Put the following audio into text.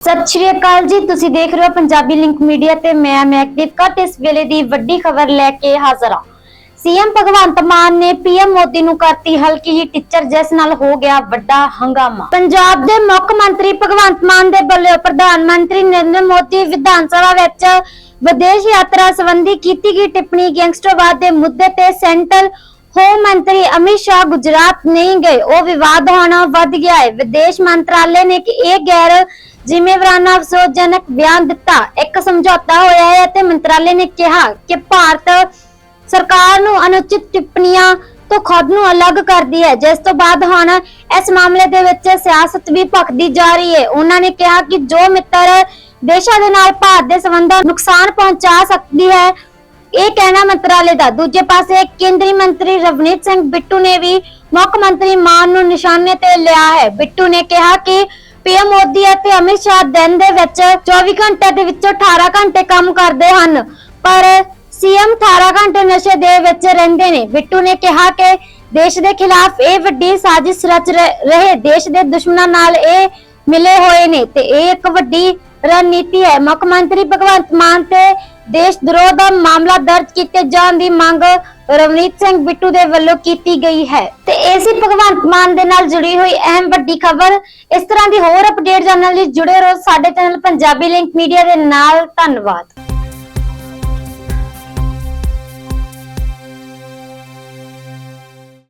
ਸਤਿ ਸ਼੍ਰੀ ਅਕਾਲ ਜੀ, ਤੁਸੀਂ ਦੇਖ ਰਹੇ ਹੋ ਪੰਜਾਬੀ ਲਿੰਕ ਮੀਡੀਆ ਤੇ ਮੈਂ ਮੈਕਦੀਪ ਕੱਟ ਇਸ ਵੇਲੇ ਦੀ ਵੱਡੀ ਖਬਰ ਲੈ ਕੇ ਹਾਜ਼ਰ ਹਾਂ। ਸੀਐਮ ਭਗਵੰਤ ਮਾਨ ਨੇ ਪੀਐਮ ਮੋਦੀ ਨੂੰ ਕਰਤੀ ਹਲਕੀ ਹੀ ਟੀਚਰ, ਜਿਸ ਨਾਲ ਹੋ ਗਿਆ ਵੱਡਾ ਹੰਗਾਮਾ। ਪੰਜਾਬ ਦੇ ਮੁੱਖ ਮੰਤਰੀ ਭਗਵੰਤ ਮਾਨ ਦੇ ਵੱਲੋਂ ਪ੍ਰਧਾਨ ਮੰਤਰੀ ਨਰਿੰਦਰ ਮੋਦੀ ਵਿਧਾਨ ਸਭਾ ਵਿੱਚ ਵਿਦੇਸ਼ ਯਾਤਰਾ ਸੰਬੰਧੀ ਕੀਤੀ ਗਈ ਟਿੱਪਣੀ ਗੈਂਗਸਟਰਵਾਦ ਦੇ ਮੁੱਦੇ ਤੇ ਸੈਂਟਰਲ ਹੋਮ ਮੰਤਰੀ ਅਮਿਤ ਸ਼ਾਹ ਗੁਜਰਾਤ ਨਹੀਂ ਗਏ। ਉਹ ਵਿਵਾਦ ਹੋਣਾ ਵੱਧ ਗਿਆ ਹੈ। ਵਿਦੇਸ਼ ਮੰਤਰਾਲੇ ਨੇ ਕਿ ਇਹ ਗੈਰ ਜ਼ਿੰਮੇਵਾਰਾਨਾ ਅਫਸੋਸਜਨਕ ਬਿਆਨ ਦਿੱਤਾ। ਇੱਕ ਸਮਝੌਤਾ ਹੋਇਆ ਹੈ ਅਤੇ ਮੰਤਰਾਲੇ ਨੇ ਕਿਹਾ ਕਿ ਭਾਰਤ ਸਰਕਾਰ ਨੂੰ ਅਨੁਚਿਤ ਟਿੱਪਣੀਆਂ ਤੋਂ ਖੁਦ ਨੂੰ ਅਲੱਗ ਕਰਦੀ ਹੈ। ਜਿਸ ਤੋਂ ਬਾਅਦ ਹੁਣ ਇਸ ਮਾਮਲੇ ਦੇ ਵਿੱਚ ਸਿਆਸਤ ਵੀ ਭਖਦੀ ਜਾ ਰਹੀ ਹੈ। ਉਹਨਾਂ ਨੇ ਕਿਹਾ ਕਿ ਜੋ ਮਿੱਤਰ ਦੇਸ਼ਾਂ ਦੇ ਨਾਲ ਭਾਰਤ ਦੇ ਸੰਬੰਧਾਂ ਨੁਕਸਾਨ ਪਹੁੰਚਾ ਸਕਦੀ ਹੈ ਇਹ ਕਹਿਣਾ ਮੰਤਰਾਲੇ ਦਾ। ਦੂਜੇ ਪਾਸੇ ਕੇਂਦਰੀ ਮੰਤਰੀ ਰਵਨੀਤ ਸਿੰਘ ਬਿੱਟੂ ਨੇ ਵੀ ਮੁੱਖ ਮੰਤਰੀ ਮਾਨ ਨੂੰ ਨਿਸ਼ਾਨੇ ਤੇ ਲਿਆ ਹੈ। ਬਿੱਟੂ ਨੇ ਕਿਹਾ ਕਿ ਪੀਐਮ ਮੋਦੀ ਅਤੇ ਅਮਿਤ ਸ਼ਾਹ ਦਿਨ ਦੇ ਵਿੱਚ 24 ਘੰਟੇ ਦੇ ਵਿੱਚੋਂ 18 ਘੰਟੇ ਕੰਮ ਕਰਦੇ ਹਨ, ਪਰ ਸੀਐਮ 18 ਘੰਟੇ ਨਸ਼ੇ ਦੇ ਵਿੱਚ ਰਹਿੰਦੇ ਨੇ। ਬਿੱਟੂ ਨੇ ਕਿਹਾ ਕਿ ਦੇਸ਼ ਦੇ ਖਿਲਾਫ ਇਹ ਵੱਡੀ ਸਾਜ਼ਿਸ਼ ਰਚ ਰਹੇ ਦੇਸ਼ ਦੇ ਦੁਸ਼ਮਣਾਂ ਨਾਲ ਇਹ ਮਿਲੇ ਹੋਏ ਨੇ ਤੇ ਇਹ ਇੱਕ ਵੱਡੀ ਰਣਨੀਤੀ ਹੈ। ਮੁੱਖ ਮੰਤਰੀ ਭਗਵੰਤ ਮਾਨ ਤੇ ਦੇਸ਼ ਦਰੋਹ ਦਾ ਮਾਮਲਾ ਦਰਜ ਕੀਤੇ ਜਾਣ ਦੀ ਮੰਗ ਰਵਨੀਤ ਸਿੰਘ ਬਿੱਟੂ ਦੇ ਵੱਲੋਂ ਕੀਤੀ ਗਈ ਹੈ। ਤੇ ਇਸੇ ਭਗਵੰਤ ਮਾਨ ਦੇ ਨਾਲ ਜੁੜੀ ਹੋਈ ਅਹਿਮ ਵੱਡੀ ਖਬਰ। ਇਸ ਤਰ੍ਹਾਂ ਦੀ ਹੋਰ ਅਪਡੇਟ ਜਾਣਨ ਲਈ ਜੁੜੇ ਰਹੋ ਸਾਡੇ ਚੈਨਲ ਪੰਜਾਬੀ ਲਿੰਕ ਮੀਡੀਆ ਦੇ ਨਾਲ। ਧੰਨਵਾਦ।